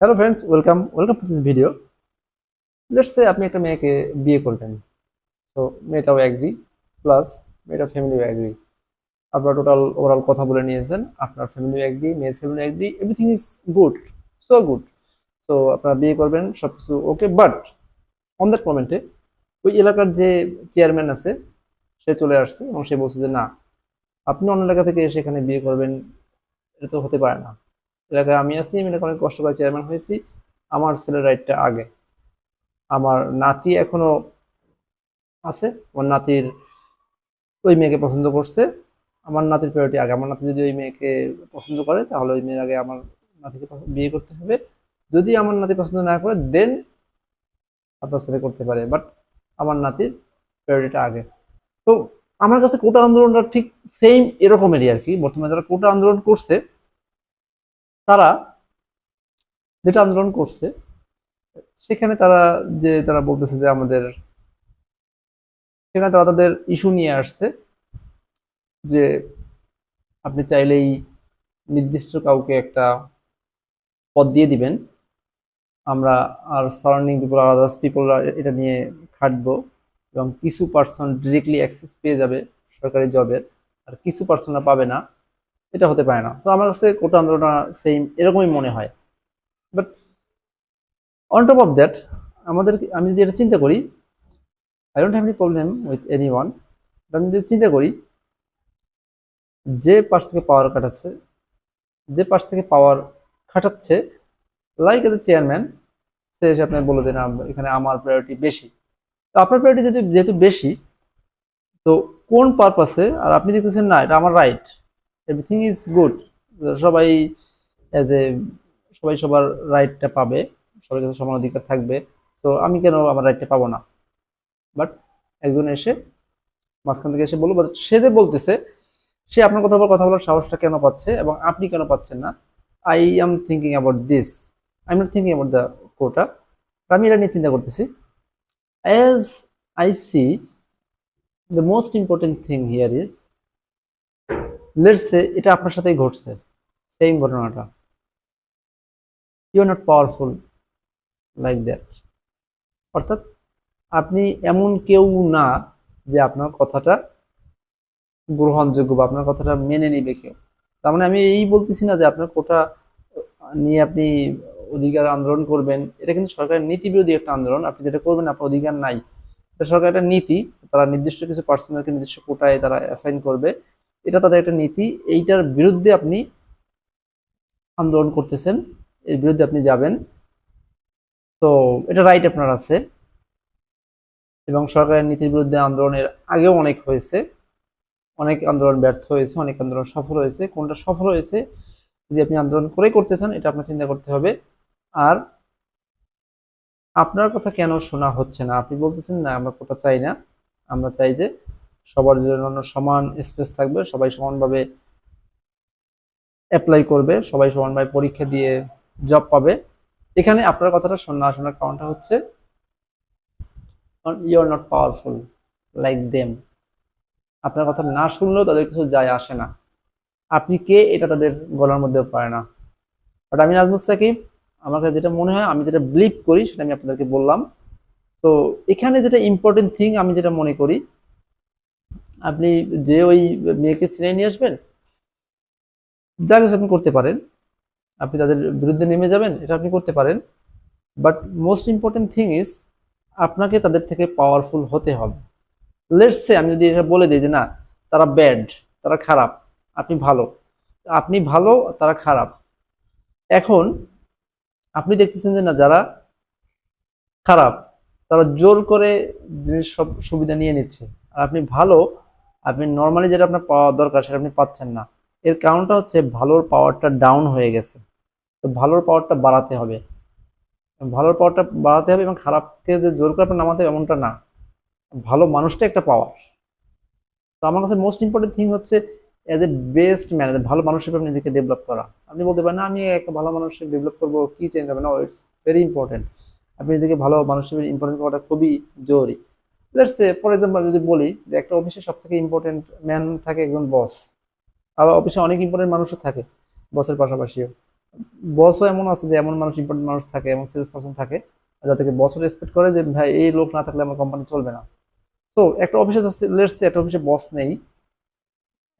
Hello friends welcome welcome to this video let's say আপনি একটা মেয়েকে বিয়ে করবেন তো মেয়েটাও অ্যাগ্রি প্লাস মেয়েটা ফ্যামিলিও অ্যাগ্রি আপনারা টোটাল ওভারঅল কথা বলে নিয়েছেন, আপনার ফ্যামিলিও অ্যাগ্রি মেয়ের family agree everything is good so good তো আপনারা বিয়ে করবেন সব কিছু ওকে বাট অন দ্যাট মোমেন্টে ওই এলাকার যে চেয়ারম্যান আছে, সে চলে আসছে এবং সে বলছে যে, না, আপনি অন্য এলাকা থেকে এসে এখানে বিয়ে করবেন, এটা তো হতে পারে না। এলাকায় আমি আছি, আমি অনেক কষ্ট করে চেয়ারম্যান হয়েছি। আমার ছেলের রাইটটা আগে। আমার নাতি এখনও আছে। আমার নাতির ওই মেয়েকে পছন্দ করছে। আমার নাতির প্রায়োরিটি আগে। আমার নাতি যদি ওই মেয়েকে পছন্দ করে, তাহলে ওই মেয়ের আগে আমার নাতিকে বিয়ে করতে হবে। যদি আমার নাতি পছন্দ না করে দেন আপনার ছেলে করতে পারে। বাট আমার নাতির প্রায়োরিটিটা আগে। তো আমার কাছে কোটা আন্দোলনটা ঠিক সেম এরকমেরই আর কি। বর্তমানে যারা কোটা আন্দোলন করছে তারা যেটা আন্দোলন করছে, সেখানে তারা যে তারা বলতেছে যে আমাদের, সেখানে তারা তাদের ইস্যু নিয়ে আসছে যে আপনি চাইলেই নির্দিষ্ট কাউকে একটা পদ দিয়ে দিবেন। আমরা আর সারাউন্ডিং পিপল আর আদার্স পিপল এটা নিয়ে খাটবো এবং কিছু পার্সন ডিরেক্টলি অ্যাক্সেস পেয়ে যাবে সরকারি জবের আর কিছু পার্সনরা পাবে না। এটা হতে পারে না। তো আমার কাছে কোটা আন্দোলনটা সেম এরকমই মনে হয়। But on top of that আমাদের আমি যদি এটা চিন্তা করি I don't have any problem with anyone আমি যদি চিন্তা করি, যে পাশ থেকে পাওয়ার কাটাচ্ছে যে পাশ থেকে পাওয়ার খাটাচ্ছে লাইক এজ চেয়ারম্যান সে এসে আপনার বলে দেন এখানে আমার প্রায়োরিটি বেশি। তো আপনার প্রায়োরিটি যেহেতু যেহেতু বেশি, তো কোন পারপাসে আর আপনি দেখতেছেন, না, এটা আমার রাইট এভরিথিং ইজ গুড সবাই অ্যাজ এ সবাই সবার রাইটটা পাবে। সবার কাছে সমান অধিকার থাকবে। তো আমি কেন আমার রাইটটা পাবো না? বাট একজন এসে মাঝখান থেকে এসে বলব but সে যে বলতেছে, সে আপনার কথা বলার কথা বলার সাহসটা কেন পাচ্ছে এবং আপনি কেন পাচ্ছেন না? I am thinking about this I am not thinking about the quota আমি এটা নিয়ে চিন্তা করতেছি। As I see the most important thing here is let's এটা আপনার সাথেই ঘটছে। সেম ঘটনাটা। You are not powerful like that অর্থাৎ আপনি এমন কেউ না যে আপনার কথাটা গ্রহণযোগ্য বা আপনার কথাটা মেনে নিবে কেউ। তার মানে আমি এই বলতেছি না যে আপনার কোটা নিয়ে আপনি অধিকার আন্দোলন করবেন। এটা কিন্তু সরকারের নীতি বিরোধী একটা আন্দোলন। আপনি যেটা করবেন, আপনার অধিকার নাই। সরকার একটা নীতি। তারা নির্দিষ্ট কিছু পার্সোনালকে নির্দিষ্ট কোটায় তারা অ্যাসাইন করবে। এটা তাদের একটা নীতি। এইটার বিরুদ্ধে আপনি আন্দোলন করতেছেন, এর বিরুদ্ধে আপনি যাবেন। তো এটা রাইট আপনার আছে। এবং সরকারের নীতির বিরুদ্ধে আন্দোলনের আগেও অনেক হয়েছে। অনেক আন্দোলন ব্যর্থ হয়েছে, অনেক আন্দোলন সফল হয়েছে। কোনটা সফল হয়েছে, যদি আপনি আন্দোলন করে করতে চান এটা আপনার চিন্তা করতে হবে। আর আপনার কথা কেন শোনা হচ্ছে না? আপনি বলতেছেন, না, আমরা কোটা চাই না। আমরা চাই যে সবার জন্য সমান স্পেস থাকবে, সবাই সমানভাবে অ্যাপ্লাই করবে, সবাই সমানভাবে পরীক্ষা দিয়ে জব পাবে। এখানে আপনার কথাটা শোনা শোনার কারণটা হচ্ছে you are not powerful like them আপনার কথা না শুনলেও তাদের কিছু যায় আসে না। আপনি কে এটা তাদের গলার মধ্যেও পারে না। বাট আমি নাজমুস সাকিব, আমার কাছে যেটা মনে হয়, আমি যেটা বিলিভ করি সেটা আমি আপনাদেরকে বললাম। তো এখানে যেটা ইম্পর্টেন্ট থিং আমি যেটা মনে করি আপনি যে ওই মেয়েকে সিনে নিয়ে আসবেন যা কিছু আপনি করতে পারেন, আপনি তাদের বিরুদ্ধে নেমে যাবেন, এটা আপনি করতে পারেন। But most important thing is আপনাকে তাদের থেকে পাওয়ারফুল হতে হবে। লেটস আমি যদি এটা বলে দিই যে, না, তারা ব্যাড তারা খারাপ, আপনি ভালো। আপনি ভালো, তারা খারাপ। এখন আপনি দেখতেছেন যে, না, যারা খারাপ, তারা জোর করে জিনিস সব সুবিধা নিয়ে নিচ্ছে। আর আপনি ভালো আপনি নর্মালি যেটা আপনার পাওয়া দরকার সেটা আপনি পাচ্ছেন না। এর কারণটা হচ্ছে ভালোর পাওয়ারটা ডাউন হয়ে গেছে। তো ভালোর পাওয়ারটা বাড়াতে হবে। ভালোর পাওয়ারটা বাড়াতে হবে এবং খারাপকে যে জোর করে আপনার নামাতে হবে এমনটা না। ভালো মানুষটা একটা পাওয়ার তো আমার কাছে মোস্ট ইম্পর্টেন্ট থিং হচ্ছে এজ এ বেস্ট ম্যান ভালো মানুষ হিসেবে আপনি নিজেকে ডেভেলপ করা। আপনি বলতে পারেন, না, আমি একটা ভালো মানুষ ডেভেলপ করব, কি চেঞ্জ হবে? না ইটস ভেরি ইম্পর্টেন্ট আপনি নিজেকে ভালো মানুষ হিসেবে ইম্পর্টেন্ট করাটা খুবই জরুরি। লেটস সে ফর এক্সাম্পল যদি বলি যে একটা অফিসে সব থেকে ইম্পর্টেন্ট ম্যান থাকে একজন বস আবার অফিসে অনেক ইম্পর্টেন্ট মানুষও থাকে বসের পাশাপাশিও। বসও এমন আছে যে এমন মানুষ ইম্পর্টেন্ট মানুষ থাকে এমন সেলস পার্সন থাকে যাদেরকে বসও রেসপেক্ট করে যে ভাই এই লোক না থাকলে আমার কোম্পানি চলবে না। তো একটা অফিসে লেটস একটা অফিসে বস নেই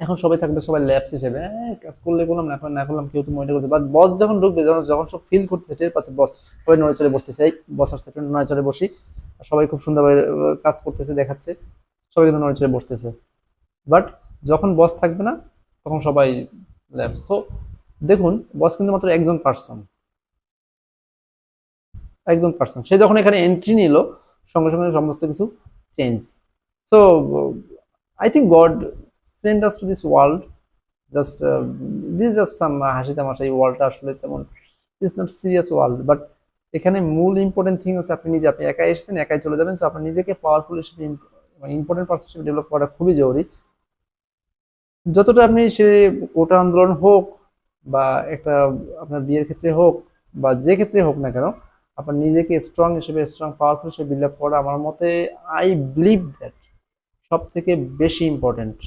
এখন সবাই থাকবে সবাই ল্যাবস হিসেবে "এই, কাজ করলে করলাম না এখন না করলাম কেউ তো মনিটর করতে বাট বস যখন ঢুকবে যখন যখন সব ফিল করতেছে টের পাচ্ছে বস সবাই নড়ে চলে বসতেছে। বসার সেকেন্ড নড়ে চলে বসি। সবাই খুব সুন্দরভাবে কাজ করতেছে, দেখাচ্ছে। সবাই কিন্তু নড়েচড়ে বসতেছে। বাট যখন বস থাকবে না, তখন সবাই ল্যাব সো দেখুন বস কিন্তু মাত্র একজন পার্সন একজন পার্সন সে যখন এখানে এন্ট্রি নিল, সঙ্গে সঙ্গে সমস্ত কিছু change so I think God send us to this world just this just some হাসি তামাশা এই ওয়ার্ল্ডটা আসলে তেমন is not serious world but এখানে মূল ইম্পর্টেন্ট থিং হচ্ছে আপনি নিজে, আপনি একাই এসেছেন, একাই চলে যাবেন সো আপনার নিজেকে পাওয়ারফুল হিসেবে ইম্পর্টেন্ট পার্সন হিসেবে ডেভেলপ করা খুবই জরুরি। যতটা আপনি সে কোটা আন্দোলন হোক বা একটা আপনার বিয়ের ক্ষেত্রে হোক বা যে ক্ষেত্রে হোক না কেন, আপনার নিজেকে স্ট্রং হিসেবে স্ট্রং পাওয়ারফুল হিসেবে বিল্ড আপ করা আমার মতে আই বিলিভ দ্যাট সব থেকে বেশি ইম্পর্টেন্ট